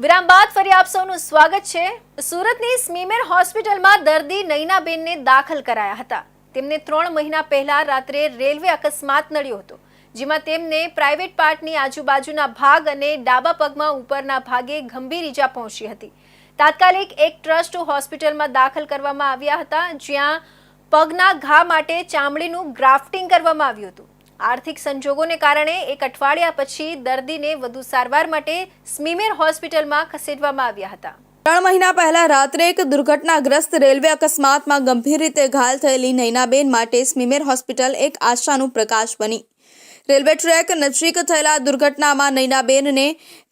વિરામ બાદ ફરી આપ સૌનું સ્વાગત છે. સુરતની સ્મીમેર હોસ્પિટલમાં દર્દી નૈનાબેનને દાખલ કરાયા હતા. તેમને ત્રણ મહિના પહેલા રાત્રે રેલવે અકસ્માત નડ્યો હતો, જેમાં તેમને પ્રાઇવેટ પાર્ટની આજુબાજુના ભાગ અને ડાબા પગમાં ઉપરના ભાગે ગંભીર ઈજા પહોંચી હતી. તાત્કાલિક એક ટ્રસ્ટ હોસ્પિટલમાં દાખલ કરવામાં આવ્યા હતા, જ્યાં પગના ઘા માટે ચામડીનું ગ્રાફ્ટિંગ કરવામાં આવ્યું હતું. આર્થિક સંજોગોને કારણે એક અઠવાડિયા પછી દર્દીને વધુ સારવાર માટે સ્મીમેર હોસ્પિટલમાં ખસેડવામાં આવ્યા હતા. ત્રણ મહિના પહેલા રાત્રે એક દુર્ઘટનાગ્રસ્ત રેલવે અકસ્માતમાં ગંભીર રીતે ઘાયલ થયેલી નૈનાબેન માટે સ્મીમેર હોસ્પિટલ એક આશાનું પ્રકાશ બની. રેલવે ટ્રેક નજીક થયેલા દુર્ઘટનામાં નૈનાબેનને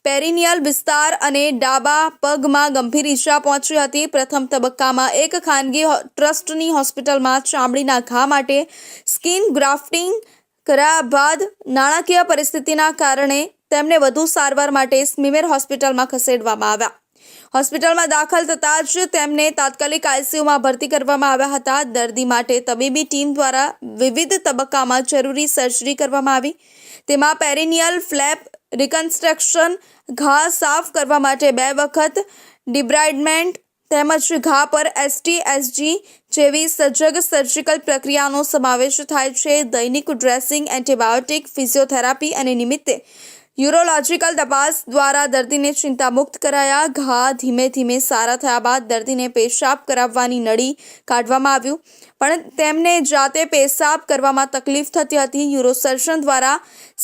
પેરિનિયલ વિસ્તાર અને ડાબા પગમાં ગંભીર ઈજા પહોંચી હતી. પ્રથમ તબક્કામાં એક ખાનગી ટ્રસ્ટની હોસ્પિટલમાં ચામડીના ઘા માટે સ્કિન ગ્રાફ્ટિંગ કર્યા બાદ નાણાકીય પરિસ્થિતિના કારણે તેમને વધુ સારવાર માટે સ્મીમેર હોસ્પિટલમાં ખસેડવામાં આવ્યા. હોસ્પિટલમાં દાખલ થતાં જ તેમને તાત્કાલિક આઈસીયુમાં ભરતી કરવામાં આવ્યા હતા. દર્દી માટે તબીબી ટીમ દ્વારા વિવિધ તબક્કામાં જરૂરી સર્જરી કરવામાં આવી. તેમાં પેરિનિયલ ફ્લેપ, રિકન્સ્ટ્રક્શન, ઘા સાફ કરવા માટે બે વખત, ડિબ્રાઇડમેન્ટ તેમજ ઘા પર એસટી એસજી જેવી સજગ સર્જિકલ પ્રક્રિયાનો સમાવેશ થાય છે. દૈનિક ડ્રેસિંગ, એન્ટીબાયોટિક, ફિઝિયોથેરાપી અને નિમિત્તે યુરોલોજિકલ તપાસ દ્વારા દર્દીને ચિંતામુક્ત કરાયા. ઘા ધીમે ધીમે સારા થયા બાદ દર્દીને પેશાબ કરાવવાની નળી કાઢવામાં આવ્યું. પણ તેમને જાતે પેશાબ કરવામાં તકલીફ થતી હતી. યુરોસર્જન દ્વારા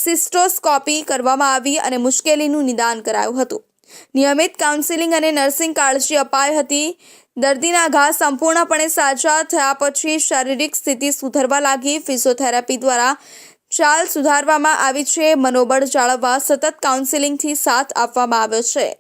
સિસ્ટોસ્કોપી કરવામાં આવી અને મુશ્કેલીનું નિદાન કરાયું હતું. નિયમિત કાઉન્સિલિંગ અને નર્સિંગ કાળજી અપાઈ હતી. દર્દીના ઘા સંપૂર્ણપણે સાજા થયા પછી શારીરિક સ્થિતિ સુધરવા લાગી. ફિઝિયોથેરાપી દ્વારા ચાલ સુધારવામાં આવી છે. મનોબળ જાળવવા સતત કાઉન્સિલિંગથી સાથ આપવામાં આવ્યો છે.